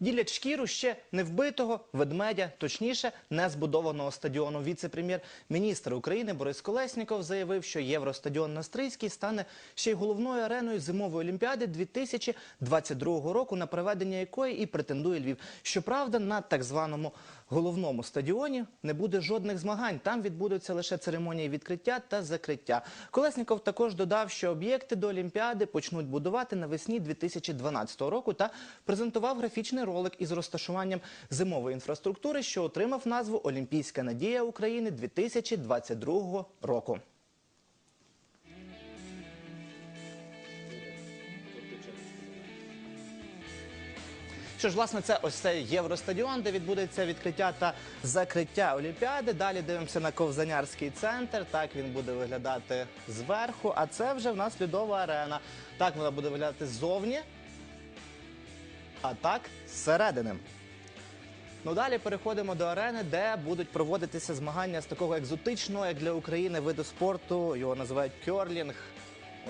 ділять шкіру ще не вбитого ведмедя, точніше, не збудованого стадіону. Віце-прем'єр-міністр України Борис Колесніков заявив, що євростадіон на стане ще й головною ареною зимової олімпіади 2022 року, на проведення якої і претендує Львів. Щоправда, на так званому головному стадіоні не буде жодних змагань. Там відбудуться лише церемонії відкриття та закриття. Колесніков також додав, що об'єкти до Олімпіади почнуть будувати навесні 2012 року та презентував графічний ролик із розташуванням зимової інфраструктури, що отримав назву Олімпійська надія України 2022 року. Що ж, власне, це ось цей євростадіон, де відбудеться відкриття та закриття Олімпіади. Далі дивимося на Ковзанярський центр. Так він буде виглядати зверху. А це вже в нас льодова арена. Так вона буде виглядати ззовні, а так зсередини. Ну далі переходимо до арени, де будуть проводитися змагання з такого екзотичного, як для України, виду спорту. Його називають кьорлінг.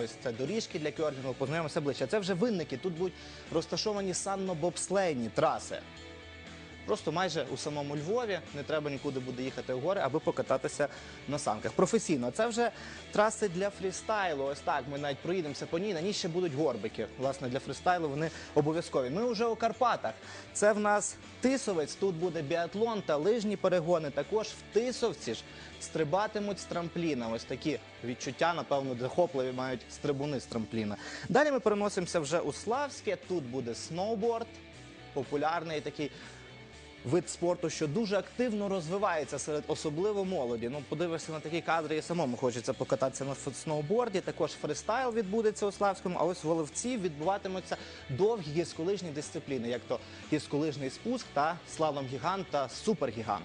Ось це доріжки для кьорлінгу. Познайомимося ближче. Це вже винники. Тут будуть розташовані санно-бобслейні траси. Просто майже у самому Львові не треба нікуди буде їхати в гори, аби покататися на санках. Професійно, це вже траси для фрістайлу. Ось так ми навіть проїдемося по ній. На ній ще будуть горбики. Власне, для фрістайлу вони обов'язкові. Ми вже у Карпатах. Це в нас Тисовець. Тут буде біатлон та лижні перегони. Також в Тисовці ж стрибатимуть з трампліна. Ось такі відчуття, напевно, захопливі мають стрибуни з трампліна. Далі ми переносимося вже у Славське. Тут буде сноуборд, популярний такий вид спорту, що дуже активно розвивається серед особливо молоді. Ну, подивишся на такі кадри, і самому хочеться покататися на сноуборді. Також фристайл відбудеться у Славському. А ось в Олевці відбуватимуться довгі гірськолижні дисципліни, як то гірськолижний спуск та слалом гігант та супергігант.